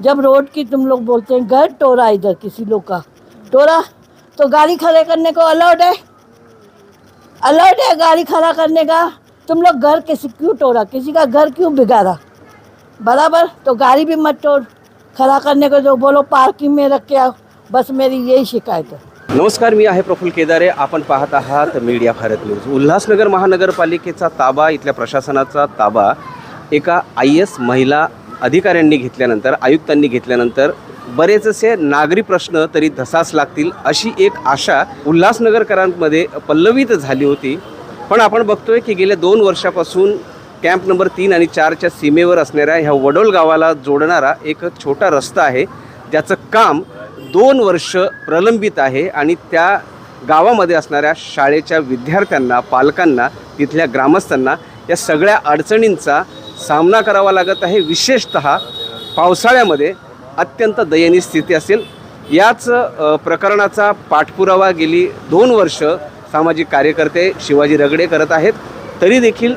जब रोड की तुम लोग बोलते हैं घर टोरा इधर किसी लोग का। टोरा? तो गाड़ी खड़े करने को अलाउड है? अलाउड है गाड़ी खड़ा करने का? तुम लोग घर किसी क्यों टोरा? किसी का घर क्यों बिगाड़ा? बराबर? तो गाड़ी भी मत तोड़। खड़ा करने को जो बोलो पार्किंग में रख के आओ। बस मेरी यही शिकायत है। नमस्कार मी आहे प्रफुल केदारे. आपण पाहत आहात मीडिया भारत न्यूज. उल्हासनगर महानगरपालिकेचा ताबा इथल्या प्रशासनाचा ताबा एका आय एस महिला अधिकाऱ्यांनी घेतल्यानंतर आयुक्तांनी घेतल्यानंतर बरेचसे नागरी प्रश्न तरी धसास लागतील अशी एक आशा उल्हासनगरकरांमध्ये पल्लवित झाली होती. पण आपण बघतोय की गेल्या दोन वर्षापासून कॅम्प नंबर तीन आणि चारच्या सीमेवर असणाऱ्या ह्या वडोल गावाला जोडणारा एक छोटा रस्ता आहे. त्याचं काम दोन वर्ष प्रलंबित आहे आणि त्या गावामध्ये असणाऱ्या शाळेच्या विद्यार्थ्यांना पालकांना तिथल्या ग्रामस्थांना या सगळ्या अडचणींचा सामना करावा लागत आहे. विशेषत पावसाळ्यामध्ये अत्यंत दयनीय स्थिती असेल. याच प्रकरणाचा पाठपुरावा गेली दोन वर्ष सामाजिक कार्यकर्ते शिवाजी रगडे करत आहेत. तरी देखील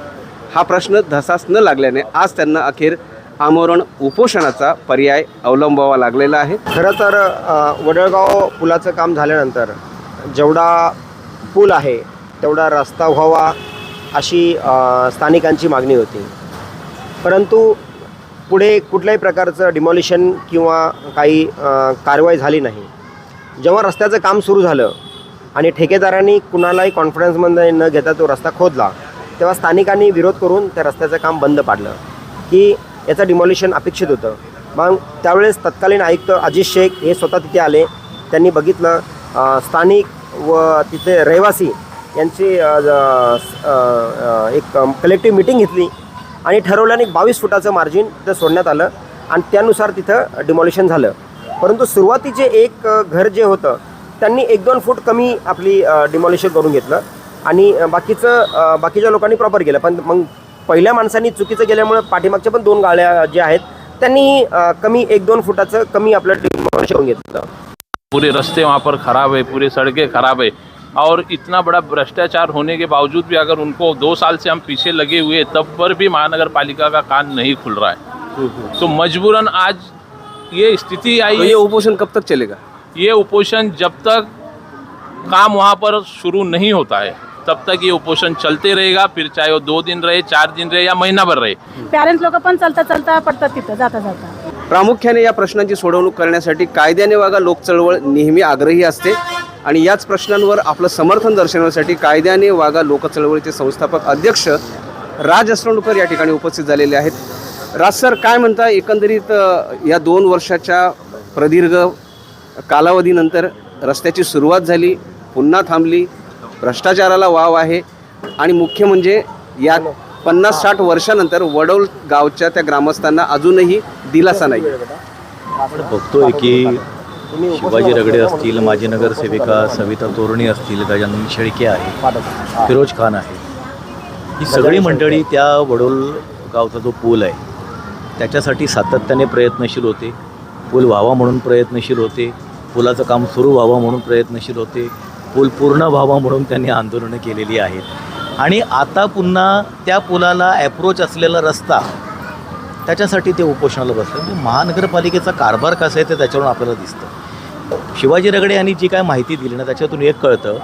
हा प्रश्न धसास न लागल्याने आज त्यांना अखेर आमरण उपोषणाचा पर्याय अवलंबावा लागलेला आहे. खरं तर वडळगाव पुलाचं काम झाल्यानंतर जेवढा पूल आहे तेवढा रस्ता व्हावा अशी स्थानिकांची मागणी होती. परंतु पुढे कुठल्याही प्रकारचं डिमॉलिशन किंवा काही कारवाई झाली नाही. जेव्हा रस्त्याचं काम सुरू झालं आणि ठेकेदारांनी कुणालाही कॉन्फिडन्समध्ये न घेता तो रस्ता खोदला तेव्हा स्थानिकांनी विरोध करून त्या रस्त्याचं काम बंद पाडलं की याचं डिमॉलिशन अपेक्षित होतं. मग त्यावेळेस तत्कालीन आयुक्त अजित शेख हे स्वतः तिथे आले त्यांनी बघितलं स्थानिक व तिथे रहिवासी यांची एक कलेक्टिव्ह मिटिंग घेतली आणि ठरवल्याने बावीस फुटाचं मार्जिन तिथं सोडण्यात आलं. आणि त्यानुसार तिथं डिमॉलिशन झालं. परंतु सुरुवातीचे एक घर जे होतं त्यांनी एक दोन फूट कमी आपली डिमॉलिशन करून घेतलं. आणि बाकीचं बाकीच्या लोकांनी प्रॉपर केलं. पण मग पहिल्या माणसांनी चुकीचं गेल्यामुळे पाठीमागच्या पण दोन गाड्या जे आहेत त्यांनी कमी एक दोन फुटाचं कमी आपलं डिमॉलिशन करून घेतलं. पुरे रस्ते वहाँ पर ख़राब है पुरे सड़कें ख़राब है। और इतना बड़ा भ्रष्टाचार होने के बावजूद भी अगर उनको दो साल से हम पीछे लगे हुए तब पर भी महानगर पालिका का कान नहीं खुल रहा है। तो मजबूरन आज ये स्थिति आई तो ये उपोषण कब तक चलेगा? ये उपोषण जब तक काम वहाँ पर शुरू नहीं होता है तब तक ये उपोषण चलते रहेगा फिर चाहे वो दो दिन रहे चार दिन रहे या महीना भर रहे। पॅरेंट्स लोक पण चलता चालता पडतात तिथं जाता जाता. प्रामुख्याने या प्रश्नांची सोडवणूक करण्यासाठी कायद्याने वागा लोक चळवळ नेहमी आग्रही असते. आणि याच प्रश्नांवर आपलं समर्थन दर्शवण्यासाठी कायद्याने वागा लोक चळवळीचे संस्थापक अध्यक्ष राज असरणूकर या ठिकाणी उपस्थित झालेले आहेत. राज सर काय म्हणता? एकंदरीत या दोन वर्षाच्या प्रदीर्घ कालावधीनंतर रस्त्याची सुरुवात झाली पुन्हा थांबली भ्रष्टाचाराला वाव आहे आणि मुख्य म्हणजे या पन्नास साठ वर्षानंतर वडोल गावच्या त्या ग्रामस्थांना अजूनही दिलासा नाही. आपण बघतोय की शिवाजी रगडे असतील माजी नगरसेविका सविता तोरणे असतील गजानन शेळके आहे फिरोज खान आहे. ही सगळी मंडळी त्या वडोल गावचा जो पूल आहे त्याच्यासाठी सातत्याने प्रयत्नशील होते. पूल व्हावा म्हणून प्रयत्नशील होते. पुलाचं काम सुरू व्हावं म्हणून प्रयत्नशील होते. पूल पूर्ण व्हावा म्हणून त्यांनी आंदोलनं केलेली आहेत. आणि आता पुन्हा त्या पुलाला ॲप्रोच असलेला रस्ता त्याच्यासाठी ते उपोषणाला बसलं. म्हणजे महानगरपालिकेचा कारभार कसा आहे ते त्याच्यावरून आपल्याला दिसतं. शिवाजी रगडे यांनी जी काय माहिती दिली ना त्याच्यातून एक कळतं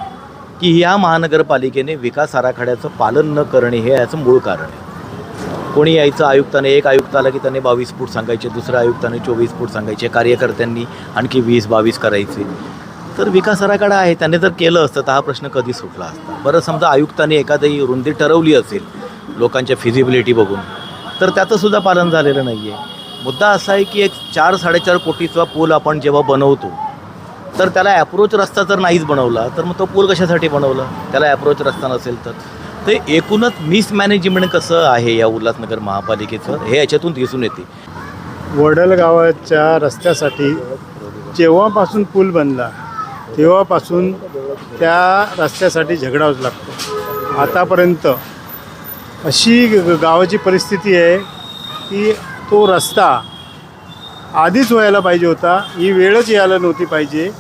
की ह्या महानगरपालिकेने विकास आराखड्याचं पालन न करणे हे याचं मूळ कारण आहे. कोणी यायचं आयुक्ताने एक आयुक्त आला की त्याने बावीस फूट सांगायचे दुसऱ्या आयुक्ताने चोवीस फूट सांगायचे कार्यकर्त्यांनी आणखी वीस बावीस करायचे. तर विकास आराखडा आहे त्याने जर केलं असतं तर हा प्रश्न कधी सुटला असता. बरं समजा आयुक्ताने एखादी रुंदी ठरवली असेल लोकांच्या फिजिबिलिटी बघून. तर त्याचं सुद्धा पालन झालेलं नाही आहे मुद्दा असा आहे की एक चार साडेचार कोटीचा पूल आपण जेव्हा बनवतो तर त्याला ॲप्रोच रस्ता जर नाहीच बनवला तर मग तो पूल कशासाठी बनवला? त्याला ॲप्रोच रस्ता नसेल तर. ते एकूणच मिसमॅनेजमेंट कसं आहे या उल्हासनगर महापालिकेचं हे याच्यातून दिसून येते. वडल गावाच्या रस्त्यासाठी जेव्हापासून पूल बनला तेव्हापासून त्या रस्त्यासाठी झगडावच लागतो. आतापर्यंत अशी ग- गावाची परिस्थिती आहे की तो रस्ता आधीच व्हायला पाहिजे होता. ही वेळच यायला नव्हती पाहिजे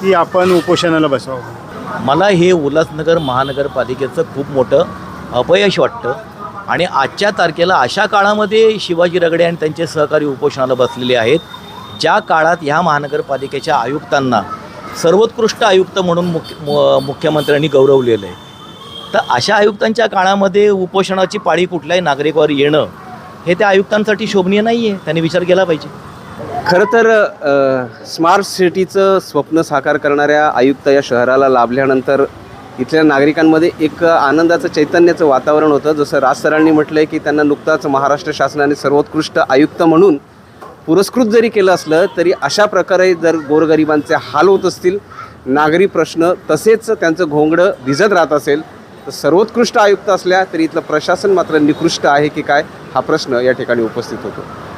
की आपण उपोषणाला बसावं. मला हे उल्हासनगर महानगरपालिकेचं खूप मोठं अपयश वाटतं. आणि आजच्या तारखेला अशा काळामध्ये शिवाजी रगडे आणि त्यांचे सहकारी उपोषणाला बसलेले आहेत. ज्या काळात ह्या महानगरपालिकेच्या आयुक्तांना सर्वोत्कृष्ट आयुक्त म्हणून मुख्य मुख्यमंत्र्यांनी गौरवलेलं आहे. तर अशा आयुक्तांच्या काळामध्ये उपोषणाची पाळी कुठल्याही नागरिकावर येणं हे त्या आयुक्तांसाठी शोभनीय नाही आहे त्यांनी विचार केला पाहिजे. खरं तर अ, स्मार्ट सिटीचं स्वप्न साकार करणाऱ्या आयुक्त या शहराला लाभल्यानंतर इथल्या नागरिकांमध्ये एक आनंदाचं चैतन्याचं वातावरण होतं. जसं राज सरांनी म्हटलं आहे की त्यांना नुकताच महाराष्ट्र शासनाने सर्वोत्कृष्ट आयुक्त म्हणून पुरस्कृत जरी केलं असलं तरी अशा प्रकारे जर गोरगरिबांचे हाल होत असतील नागरी प्रश्न तसेच त्यांचं घोंगडं भिजत राहत असेल तर सर्वोत्कृष्ट आयुक्त असल्या तरी इथलं प्रशासन मात्र निकृष्ट आहे की काय हा प्रश्न या ठिकाणी उपस्थित होतो.